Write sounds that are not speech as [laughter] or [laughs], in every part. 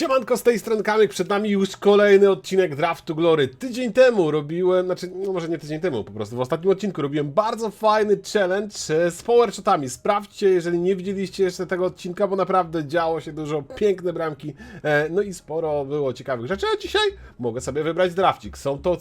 Siemanko z tej strony Kamyk, przed nami już kolejny odcinek Draftu Glory. Tydzień temu robiłem, znaczy no może nie tydzień temu, po prostu w ostatnim odcinku robiłem bardzo fajny challenge e, z powershotami. Sprawdźcie, jeżeli nie widzieliście jeszcze tego odcinka, bo naprawdę działo się dużo, piękne bramki, e, no i sporo było ciekawych rzeczy, a dzisiaj mogę sobie wybrać drafcik. Są to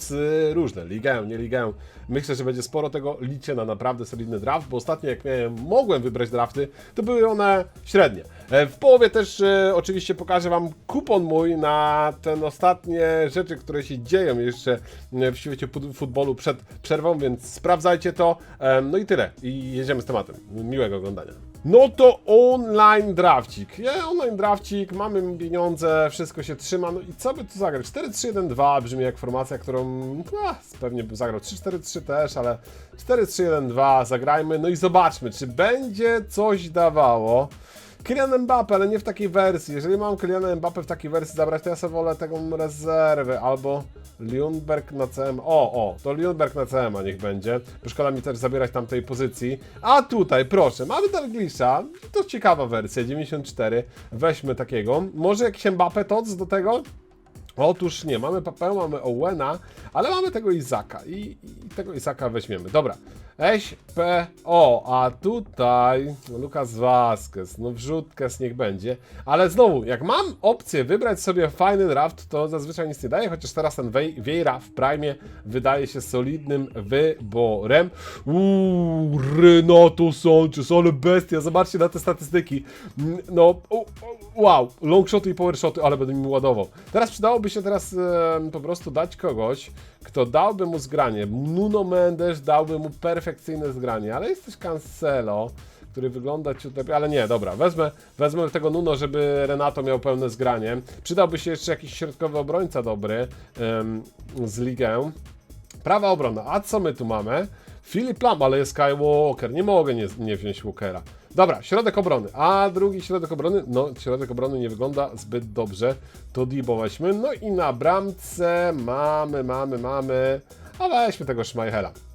różne, ligę, nie ligę. Myślę, że będzie sporo tego, liczę na naprawdę solidny draft, bo ostatnio jak miałem, mogłem wybrać drafty, to były one średnie. E, W połowie też oczywiście pokażę Wam kupon mój na ten ostatnie rzeczy, które się dzieją jeszcze e, w świecie fut- futbolu przed przerwą, więc sprawdzajcie to. No i tyle. I jedziemy z tematem. Miłego oglądania. No to online drafcik. Ja, online drafcik, mamy pieniądze, wszystko się trzyma. No i co by tu zagrać? 4-3-1-2 brzmi jak formacja, którą a, pewnie bym zagrał. 3-4-3 też, ale 4-3-1-2 zagrajmy. No i zobaczmy, czy będzie coś dawało. Kylian Mbappe, ale nie w takiej wersji. Jeżeli mam Kyliana Mbappe w takiej wersji zabrać, to ja sobie wolę taką rezerwę albo Lundberg na CM. O, o, to Lundberg na CM, niech będzie. Bo szkoda mi też zabierać tamtej pozycji. A tutaj, proszę, mamy Dalglisza. To ciekawa wersja, 94. Weźmy takiego. Może jakiś Mbappe Tots do tego? Otóż nie, mamy Papę, mamy Owena, ale mamy tego Izaka i, i tego Izaka weźmiemy. Dobra, Eś, P, O, a tutaj Lukas Vasquez, no wrzutkes niech będzie, ale znowu, jak mam opcję wybrać sobie fajny draft, to zazwyczaj nic nie daje, chociaż teraz ten Vieira w Prime wydaje się solidnym wyborem. Uuu, Renato Sanchez, ale bestia, zobaczcie na te statystyki. Mm, No, wow, longshoty i powershoty, ale będę mi ładował. Teraz przydałoby się teraz em, po prostu dać kogoś, kto dałby mu zgranie. Nuno Mendes dałby mu perfekcyjne zgranie, ale jest też Cancelo, który wygląda ciut lepiej, ale nie, dobra, wezmę, wezmę tego Nuno, żeby Renato miał pełne zgranie. Przydałby się jeszcze jakiś środkowy obrońca dobry em, z ligę. Prawa obrona, a co my tu mamy? Filip Lam, ale jest Kyle Walker, nie mogę nie, nie wziąć Walkera. Dobra, środek obrony, a drugi środek obrony, no środek obrony nie wygląda zbyt dobrze, to Dibo weźmy, no i na bramce mamy, mamy, mamy, a weźmy tego Schmeichela.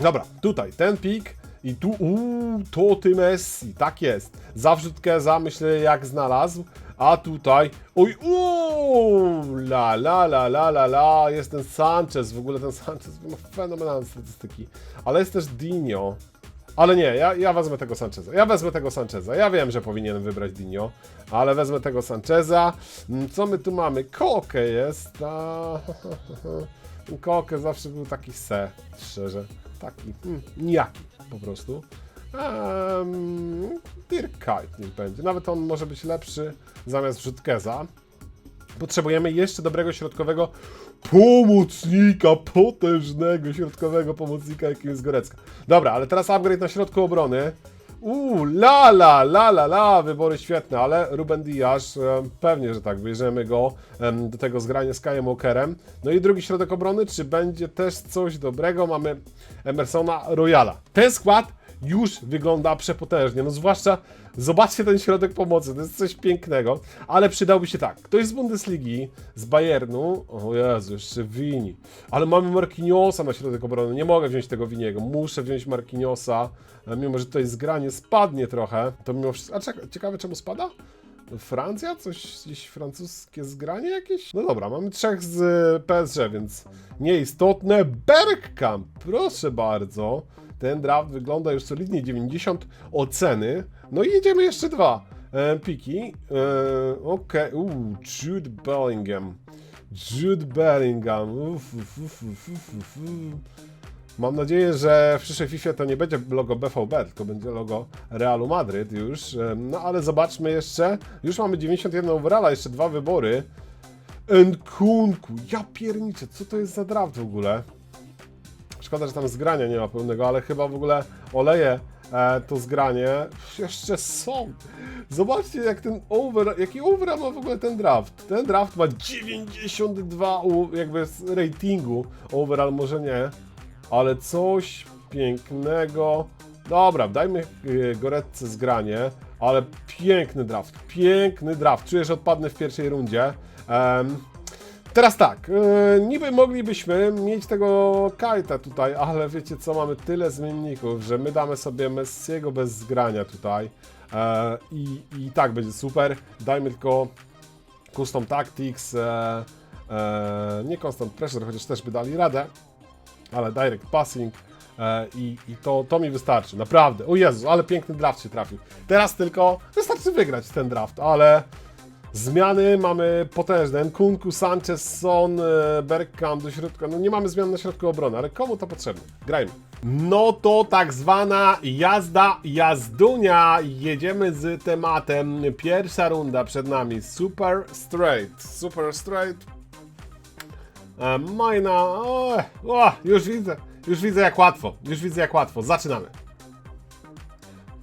Dobra, tutaj ten pik i tu, uuu, to ty Messi, tak jest. Za wrzutkę, za myślę jak znalazł, a tutaj, oj, uuu, la la la la la la, jest ten Sanchez, w ogóle ten Sanchez ma fenomenalne statystyki, ale jest też Dinio. Ale nie, ja, ja wezmę tego Sancheza. Ja wezmę tego Sancheza. Ja wiem, że powinienem wybrać Dinio, ale wezmę tego Sancheza. Mm, Co my tu mamy? Koke jest. A... [laughs] Koke zawsze był taki se, szczerze. Taki, mm, nijaki po prostu. Um, Dirk Kuyt niech będzie. Nawet on może być lepszy zamiast Wrzutkeza. Potrzebujemy jeszcze dobrego środkowego pomocnika, potężnego środkowego pomocnika, jakim jest Gorecka. Dobra, ale teraz upgrade na środku obrony. Uuu, la la, la la la, wybory świetne, ale Ruben Diaz, e, pewnie, że tak, bierzemy go do tego zgrania z Kajem Walkerem. No i drugi środek obrony, czy będzie też coś dobrego? Mamy Emersona Royala. Ten skład już wygląda przepotężnie. No zwłaszcza zobaczcie ten środek pomocy, to jest coś pięknego, ale przydałby się tak. Ktoś z Bundesligi, z Bayernu, o Jezu, jeszcze Wini, ale mamy Marquinhosa na środek obrony, nie mogę wziąć tego Winiego, muszę wziąć Marquinhosa, e, mimo że tutaj zgranie spadnie trochę, to mimo wszystko, a czekaj, ciekawe czemu spada? Francja? Coś gdzieś francuskie zgranie jakieś? No dobra, mamy trzech z e, PSG, więc nieistotne. Bergkamp, proszę bardzo. Ten draft wygląda już solidnie 90 oceny. No i jedziemy jeszcze dwa e, piki. E, Okej, okay. Jude Bellingham. Jude Bellingham. Uf, uf, uf, uf, uf, uf. Mam nadzieję, że w przyszłej FIFA to nie będzie logo BVB, tylko będzie logo Realu Madryt już. Em, No ale zobaczmy jeszcze. Już mamy 91 overalla, jeszcze dwa wybory. Nkunku, ja pierniczę, co to jest za draft w ogóle? Szkoda, że tam zgrania nie ma pełnego, ale chyba w ogóle oleje e, to zgranie. Jeszcze są. Zobaczcie, jak ten over, jaki over ma w ogóle ten draft. Ten draft ma 92 u- jakby z ratingu. Overall może nie, ale coś pięknego. Dobra, dajmy y, Goretce zgranie, ale piękny draft, piękny draft. Czuję, że odpadnę w pierwszej rundzie. Em, Teraz tak, yy, niby moglibyśmy mieć tego kajta tutaj, ale wiecie co, mamy tyle zmienników, że my damy sobie Messiego bez zgrania tutaj e, i, i tak będzie super. Dajmy tylko Custom Tactics, e, e, nie Constant Pressure, chociaż też by dali radę, ale Direct Passing i, i to, to mi wystarczy, naprawdę. O Jezus, ale piękny draft się trafił. Teraz tylko wystarczy wygrać ten draft, ale zmiany mamy potężne. Nkunku, Sanchez, Son, e, Bergkamp do środka. No nie mamy zmian na środku obrony, ale komu to potrzebne? Grajmy. No to tak zwana jazda jazdunia. Jedziemy z tematem. Pierwsza runda przed nami. Super straight. Super straight. E, Majna. Już widzę. Już widzę jak łatwo. Już widzę jak łatwo. Zaczynamy.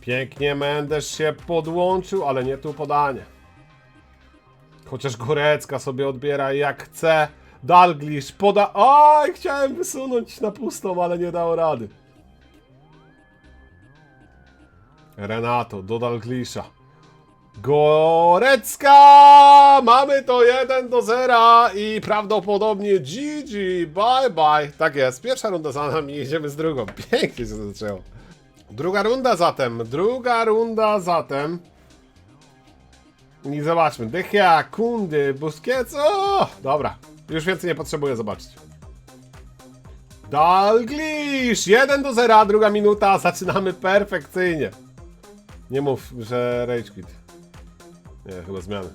Pięknie Mendes się podłączył, ale nie tu podanie. Chociaż Górecka sobie odbiera jak chce. Dalglish poda... Oj, chciałem wysunąć na pustą, ale nie dało rady. Renato do Dalglisza. Gorecka! Mamy to 1 do 0 i prawdopodobnie GG, bye bye. Tak jest, pierwsza runda za nami, jedziemy z drugą. [laughs] Pięknie się zaczęło. Druga runda zatem, druga runda zatem. I zobaczmy, Dechia, Kundy, Busquets, o! Dobra, już więcej nie potrzebuję zobaczyć. Dalglish, 1 do 0, druga minuta, zaczynamy perfekcyjnie. Nie mów, że Rage Quit. Nie, chyba zmiany.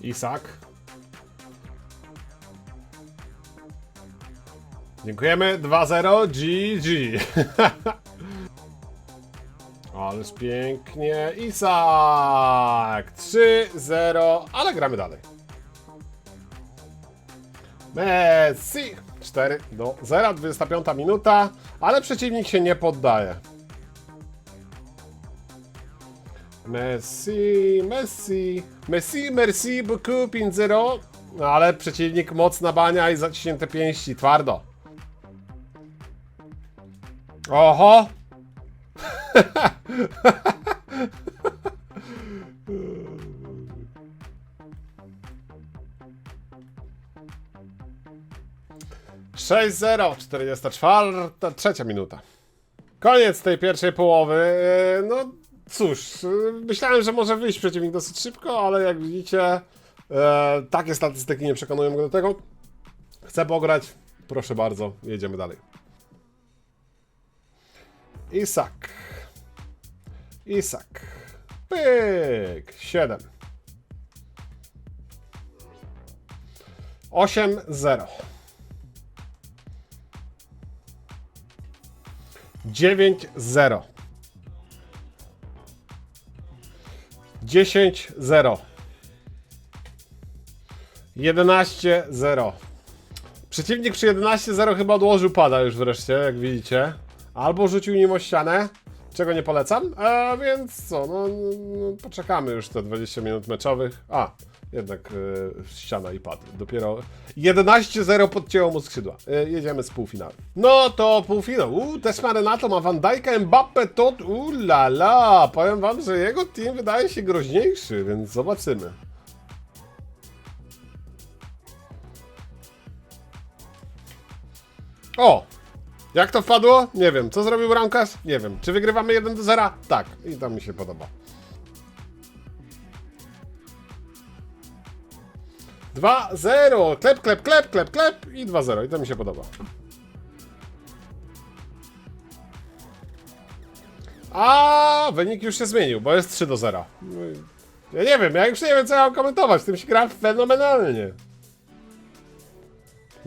Isak. Dziękujemy, 2-0, GG. [laughs] Ależ pięknie. Isak! 3-0, ale gramy dalej. Messi! 4 do 0, 25 minuta, ale przeciwnik się nie poddaje. Messi, Messi, Messi, merci beaucoup, 5-0. No, ale przeciwnik mocna bania i zaciśnięte pięści, twardo. Oho! [laughs] Sześć zero, 44, trzecia minuta. Koniec tej pierwszej połowy. E, No cóż, e, myślałem, że może wyjść przeciwnik dosyć szybko, ale jak widzicie, e, takie statystyki nie przekonują go do tego. Chcę pograć. Proszę bardzo, jedziemy dalej. Isak. Isak. Pyk. 7. 8 0. 9 0. 10 0. 11 0. Przeciwnik przy 11-0 chyba odłożył pada już wreszcie, jak widzicie. Albo rzucił nim o ścianę, czego nie polecam. A więc co, no, no poczekamy już te 20 minut meczowych. A, jednak y, ściana i pad. Dopiero 11-0 podcięło mu skrzydła. Y, jedziemy z półfinału. No to półfinał. Uuu, też ma Renato, ma Van Mbappe, Tot. La la. Powiem wam, że jego team wydaje się groźniejszy, więc zobaczymy. O! Jak to wpadło? Nie wiem. Co zrobił bramkarz? Nie wiem. Czy wygrywamy 1 do 0? Tak. I to mi się podoba. 2-0. Klep, klep, klep, klep, klep i 2-0. I to mi się podoba. A wynik już się zmienił, bo jest 3 do 0. No Ja nie wiem, ja już nie wiem co ja mam komentować. Tym się gra fenomenalnie.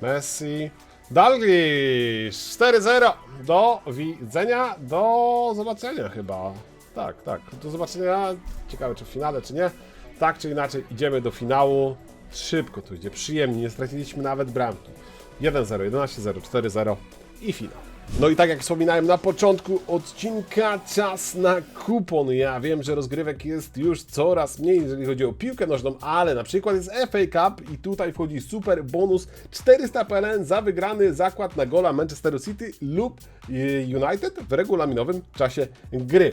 Messi. Dalglish 4-0. Do widzenia, do zobaczenia chyba. Tak, tak. Do zobaczenia. Ciekawe czy w finale, czy nie. Tak czy inaczej, idziemy do finału. Szybko tu idzie, przyjemnie. Nie straciliśmy nawet bramki. 1-0, 11-0, 4-0 i finał. No i tak jak wspominałem na początku odcinka, czas na kupon. Ja wiem, że rozgrywek jest już coraz mniej, jeżeli chodzi o piłkę nożną, ale na przykład jest FA Cup i tutaj wchodzi super bonus 400 PLN za wygrany zakład na gola Manchesteru City lub e, United w regulaminowym czasie gry.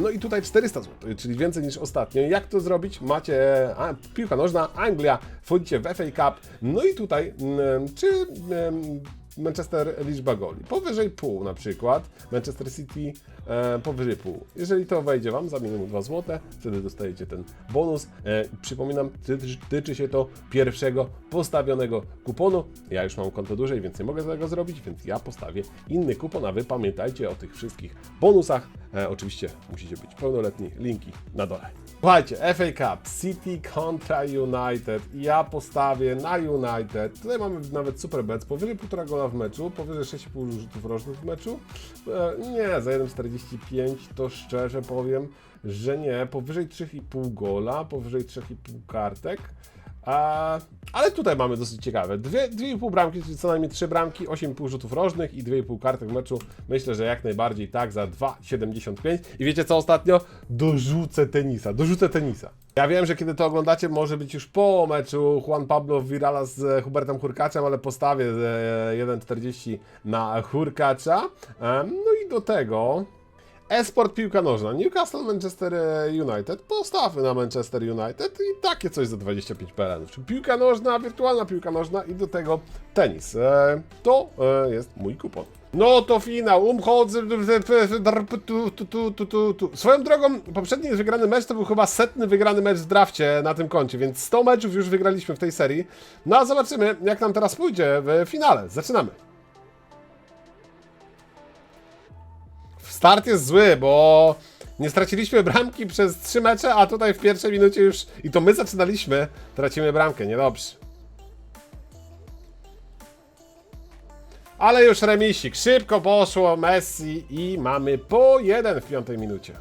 No i tutaj 400 zł, czyli więcej niż ostatnio. Jak to zrobić? Macie a, piłka nożna, Anglia, wchodzicie w FA Cup, no i tutaj, mm, czy em, Manchester liczba goli. Powyżej pół na przykład, Manchester City e, powyżej pół. Jeżeli to wejdzie Wam za minimum 2 zł, wtedy dostajecie ten bonus. E, przypominam, tyczy, tyczy się to pierwszego postawionego kuponu. Ja już mam konto dłużej, więc nie mogę tego zrobić, więc ja postawię inny kupon, a Wy pamiętajcie o tych wszystkich bonusach. E, oczywiście musicie być pełnoletni, linki na dole. Słuchajcie, FA Cup, City kontra United. Ja postawię na United. Tutaj mamy nawet super bet, powyżej 1,5 gola w meczu, powyżej 6,5 rzutów rocznych w meczu. E, nie, za 1,45 to szczerze powiem, że nie. Powyżej 3,5 gola, powyżej 3,5 kartek. A, ale tutaj mamy dosyć ciekawe. Dwie, 2,5 bramki, czyli co najmniej 3 bramki, 8,5 rzutów rożnych i 2,5 kartek w meczu. Myślę, że jak najbardziej tak za 2,75. I wiecie co ostatnio? Dorzucę tenisa, dorzucę tenisa. Ja wiem, że kiedy to oglądacie, może być już po meczu Juan Pablo Virala z e, Hubertem Hurkaczem, ale postawię e, 1,40 na Hurkacza. No i do tego Esport piłka nożna. Newcastle Manchester e, United. Postawmy na Manchester United i takie coś za 25 PLN. Czyli piłka nożna, wirtualna piłka nożna i do tego tenis. E, to e, jest mój kupon. No to finał, umchodzę. tu, tu, tu, tu, tu. Swoją drogą, poprzedni wygrany mecz to był chyba setny wygrany mecz w drafcie na tym koncie, więc 100 meczów już wygraliśmy w tej serii. No a zobaczymy, jak nam teraz pójdzie w finale. Zaczynamy. Start jest zły, bo nie straciliśmy bramki przez trzy mecze, a tutaj w pierwszej minucie już, i to my zaczynaliśmy, tracimy bramkę, niedobrze. Ale już remisik, szybko poszło Messi i mamy po jeden w piątej minucie.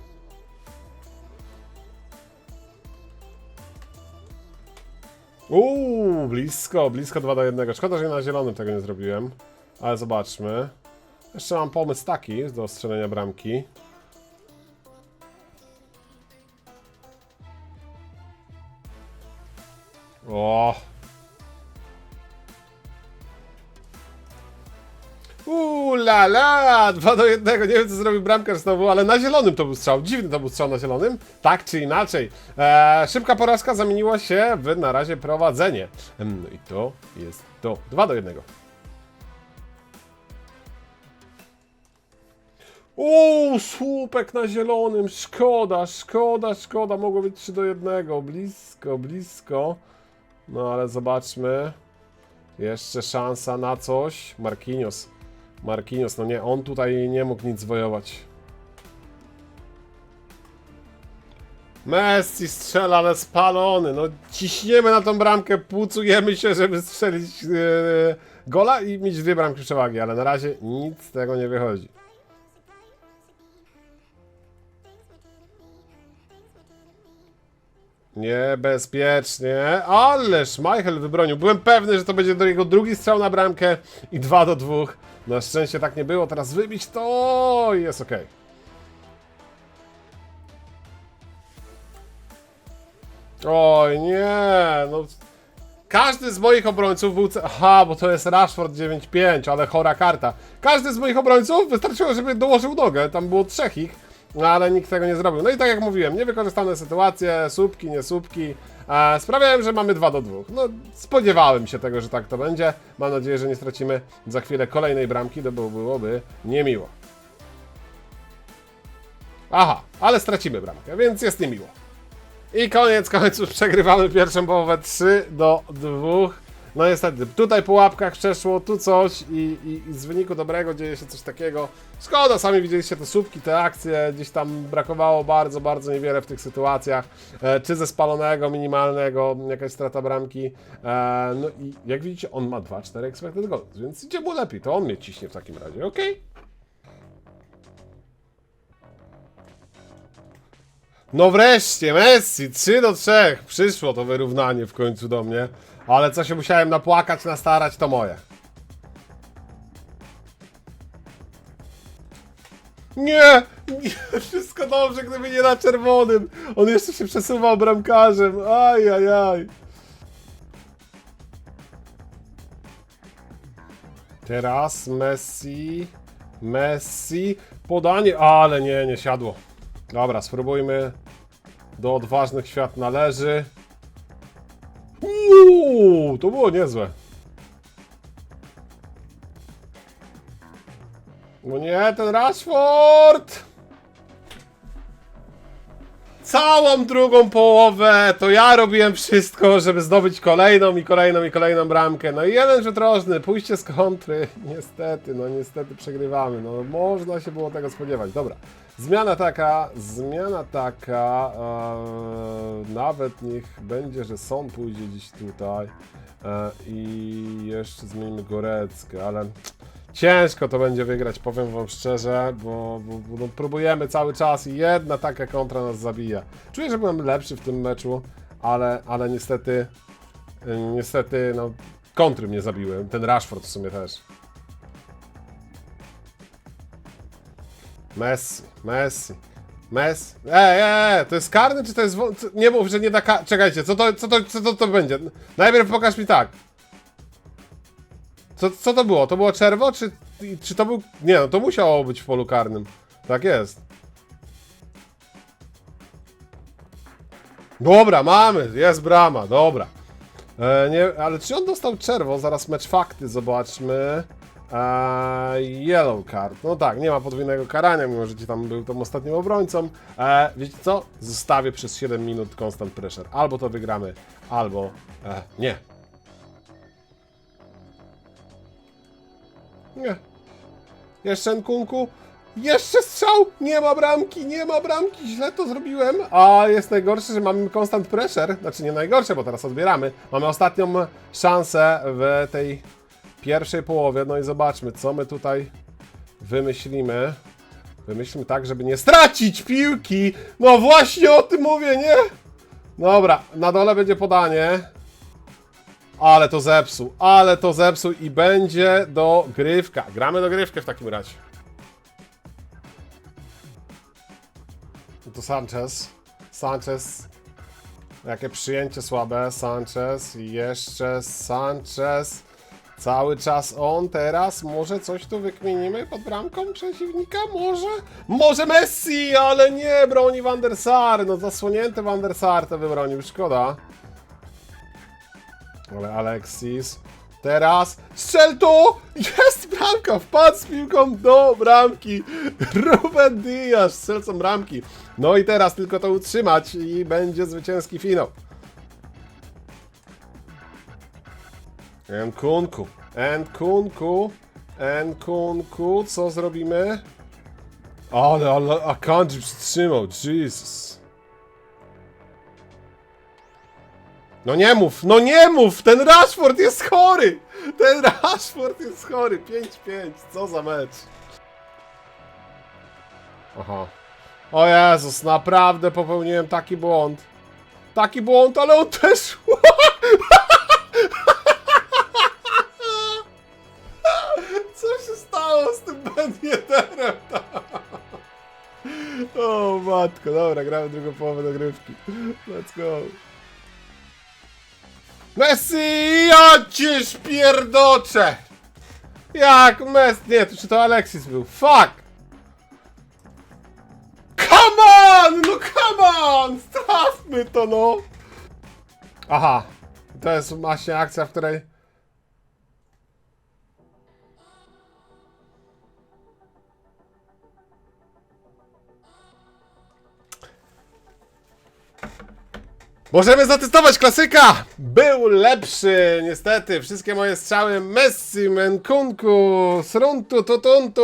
Uuu, blisko, blisko 2 do 1. Szkoda, że na zielonym tego nie zrobiłem, ale zobaczmy. Jeszcze mam pomysł taki do strzelenia bramki. O! Uuu, la la! 2 do 1. Nie wiem, co zrobił bramkarz znowu, ale na zielonym to był strzał. Dziwny to był strzał na zielonym. Tak czy inaczej. Eee, szybka porażka zamieniła się w na razie prowadzenie. No i to jest to. 2 do 1. Uuu, słupek na zielonym, szkoda, szkoda, szkoda, mogło być 3 do 1, blisko, blisko. No ale zobaczmy. Jeszcze szansa na coś. Marquinhos. Marquinhos, no nie, on tutaj nie mógł nic zwojować. Messi strzela, ale spalony. No ciśniemy na tą bramkę, płucujemy się, żeby strzelić yy, gola i mieć dwie bramki przewagi, ale na razie nic z tego nie wychodzi. Niebezpiecznie, ale Schmeichel wybronił. Byłem pewny, że to będzie do jego drugi strzał na bramkę i 2 do 2. Na szczęście tak nie było. Teraz wybić to jest ok. Oj nie, no każdy z moich obrońców był. Aha, bo to jest Rashford 9-5, ale chora karta. Każdy z moich obrońców wystarczyło, żeby dołożył nogę. Tam było trzech ich, no ale nikt tego nie zrobił. No i tak jak mówiłem, niewykorzystane sytuacje, słupki, nie słupki. E, sprawiają, że mamy 2 do 2. No, spodziewałem się tego, że tak to będzie. Mam nadzieję, że nie stracimy za chwilę kolejnej bramki, to by- byłoby niemiło. Aha, ale stracimy bramkę, więc jest niemiło. I koniec końców przegrywamy pierwszą połowę 3 do 2. No niestety, tutaj po łapkach przeszło, tu coś i, i, i z wyniku dobrego dzieje się coś takiego. Szkoda, sami widzieliście te słupki, te akcje, gdzieś tam brakowało bardzo, bardzo niewiele w tych sytuacjach. E, czy ze spalonego, minimalnego, jakaś strata bramki. E, no i jak widzicie, on ma 2-4 expected goals, więc idzie mu lepiej, to on mnie ciśnie w takim razie, okej? No wreszcie, Messi, 3 do 3. Przyszło to wyrównanie w końcu do mnie. Ale co się musiałem napłakać, nastarać, to moje. Nie! nie! Wszystko dobrze, gdyby nie na czerwonym. On jeszcze się przesuwał bramkarzem. Aj, aj, aj. Teraz Messi. Messi. Podanie, ale nie, nie siadło. Dobra, spróbujmy. Do odważnych świat należy. Uuu, to było niezłe. No nie, ten Rashford! Całą drugą połowę to ja robiłem wszystko, żeby zdobyć kolejną i kolejną i kolejną bramkę. No i jeden rzut rożny, pójście z kontry. [laughs] Niestety, no niestety przegrywamy. No można się było tego spodziewać. Dobra. Zmiana taka, zmiana taka, e, nawet niech będzie, że Son pójdzie gdzieś tutaj e, i jeszcze zmienimy Goreckę, ale ciężko to będzie wygrać, powiem wam szczerze, bo, bo, bo no, próbujemy cały czas i jedna taka kontra nas zabija. Czuję, że byłem lepszy w tym meczu, ale, ale niestety, y, niestety, no, kontry mnie zabiły, ten Rashford w sumie też. Messi, Messi, Messi. Ej, ej, ej, to jest karny, czy to jest... Nie mów, że nie da ka... Czekajcie, co to, co to, co to, to będzie? Najpierw pokaż mi tak. Co, co to było? To było czerwo, czy, czy to był... Nie, no to musiało być w polu karnym. Tak jest. Dobra, mamy, jest brama, dobra. E, nie, ale czy on dostał czerwo? Zaraz mecz fakty zobaczmy. E, yellow card. No tak, nie ma podwójnego karania, mimo że ci tam był tą ostatnim obrońcą. E, wiecie co? Zostawię przez 7 minut constant pressure. Albo to wygramy, albo e, nie. Nie. Jeszcze Nkunku. Jeszcze strzał! Nie ma bramki, nie ma bramki, źle to zrobiłem. A jest najgorsze, że mamy constant pressure. Znaczy nie najgorsze, bo teraz odbieramy. Mamy ostatnią szansę w tej pierwszej połowie. No i zobaczmy, co my tutaj wymyślimy. Wymyślmy tak, żeby nie stracić piłki. No właśnie o tym mówię, nie? Dobra, na dole będzie podanie. Ale to zepsuł, ale to zepsuł i będzie dogrywka. Gramy dogrywkę w takim razie. To Sanchez. Sanchez. Jakie przyjęcie słabe. Sanchez. I jeszcze Sanchez. Cały czas on teraz. Może coś tu wykminimy pod bramką przeciwnika? Może? Może Messi, ale nie broni Van. No zasłonięty Van der to wybronił. Szkoda. Ale Alexis. Teraz strzel tu! Jest bramka! Wpadł z piłką do bramki! Ruben Diaz strzelcą bramki. No i teraz tylko to utrzymać i będzie zwycięski finał. Nkunku. Nkunku. Nkunku. Co zrobimy? Ale, ale Akanji przytrzymał. Jesus. No nie mów, no nie mów! Ten Rashford jest chory! Ten Rashford jest chory! 5-5, co za mecz. Aha. O Jezus, naprawdę popełniłem taki błąd. Taki błąd, ale on też... [laughs] Co się stało z tym Benjederem? [laughs] O matko, dobra, gramy drugą połowę dogrywki. Let's go. Messi, ja cię! Jak Messi? Nie, to czy to Alexis był? Fuck! Come on! No come on! Strafmy to, no! Aha. To jest właśnie akcja, w której... Możemy zatestować klasyka! Był lepszy, niestety. Wszystkie moje strzały Messi, Menkunku, Sruntu, Tutuntu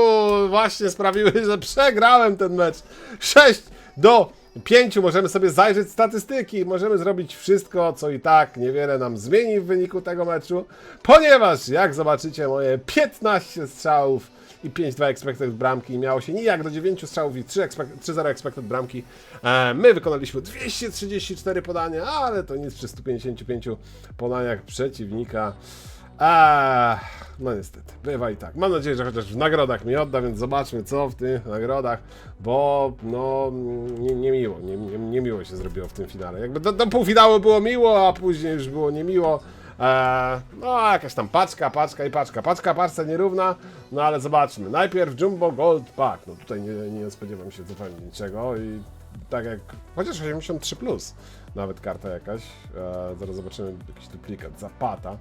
właśnie sprawiły, że przegrałem ten mecz. 6 do 5. Możemy sobie zajrzeć statystyki. Możemy zrobić wszystko, co i tak niewiele nam zmieni w wyniku tego meczu, ponieważ jak zobaczycie moje 15 strzałów i 5-2 expected bramki miało się nijak do 9 strzałów i 3-0 expected bramki. E, my wykonaliśmy 234 podania, ale to nic przy 155 podaniach przeciwnika. Eee, no niestety, bywa i tak. Mam nadzieję, że chociaż w nagrodach mi odda, więc zobaczmy co w tych nagrodach, bo no nie, nie miło, nie, nie, nie miło się zrobiło w tym finale. Jakby do, do półfinału było miło, a później już było niemiło. Eee, no jakaś tam paczka, paczka i paczka. Paczka paczce nierówna, no ale zobaczmy. Najpierw Jumbo Gold Pack. No tutaj nie, nie spodziewam się zupełnie niczego i tak jak, chociaż 83+, plus, nawet karta jakaś. Eee, zaraz zobaczymy jakiś duplikat Zapata.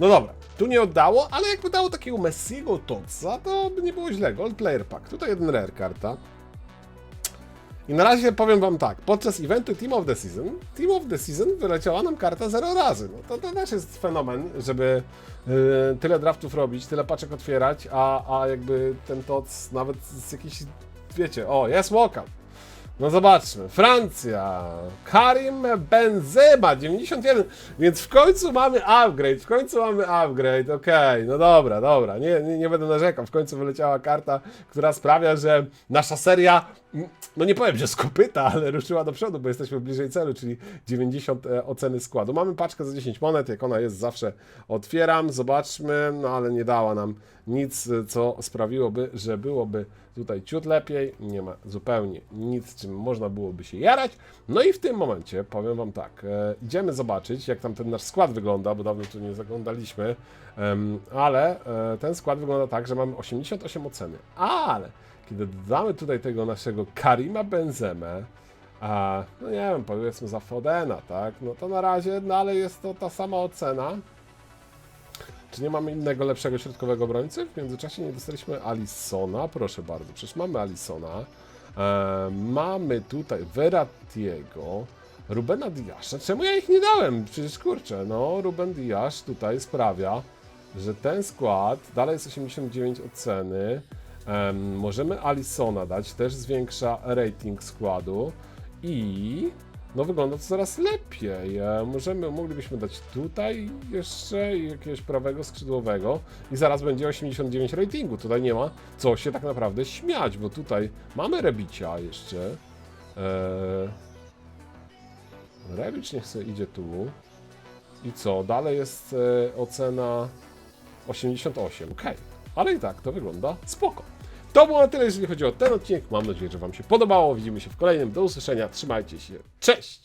No dobra, tu nie oddało, ale jakby dało takiego Messiego Totsa, to by nie było źle. Gold Player Pack. Tutaj jeden rare karta. I na razie powiem wam tak, podczas eventu Team of the Season, Team of the Season wyleciała nam karta 0 razy. No to, to też jest fenomen, żeby yy, tyle draftów robić, tyle paczek otwierać, a, a jakby ten TOC nawet z jakiejś, wiecie, o, jest walkout. No zobaczmy, Francja, Karim Benzema, 91, więc w końcu mamy upgrade, w końcu mamy upgrade, okej, no dobra, dobra, nie, nie, nie będę narzekał, w końcu wyleciała karta, która sprawia, że nasza seria, no nie powiem, że z kopyta, ale ruszyła do przodu, bo jesteśmy bliżej celu, czyli 90 e, oceny składu. Mamy paczkę za 10 monet, jak ona jest zawsze otwieram, zobaczmy, no ale nie dała nam nic, e, co sprawiłoby, że byłoby tutaj ciut lepiej, nie ma zupełnie nic, czym można byłoby się jarać. No i w tym momencie powiem Wam tak, e, idziemy zobaczyć, jak tam ten nasz skład wygląda, bo dawno tu nie zaglądaliśmy, ale ten skład wygląda tak, że mamy 88 oceny, ale kiedy dodamy tutaj tego naszego Karima Benzemę, a no nie wiem, powiedzmy za Fodena, tak, no to na razie dalej jest to ta sama ocena, czy nie mamy innego lepszego środkowego obrońcy? W międzyczasie nie dostaliśmy Alisona, proszę bardzo, przecież mamy Alisona. E, mamy tutaj Veratiego, Rubena Diasza. Czemu ja ich nie dałem? Przecież kurczę, no Ruben Diasz tutaj sprawia, że ten skład dalej jest 89 oceny. Em, możemy Alisona dać, też zwiększa rating składu i no wygląda to coraz lepiej. E, Możemy, moglibyśmy dać tutaj jeszcze jakiegoś prawego skrzydłowego i zaraz będzie 89 ratingu. Tutaj nie ma co się tak naprawdę śmiać, bo tutaj mamy Rebicia jeszcze. Eee... Rebic niech sobie idzie tu. I co? Dalej jest e, ocena 88. Ok, ale i tak to wygląda spoko. To było na tyle, jeżeli chodzi o ten odcinek. Mam nadzieję, że Wam się podobało. Widzimy się w kolejnym. Do usłyszenia. Trzymajcie się. Cześć!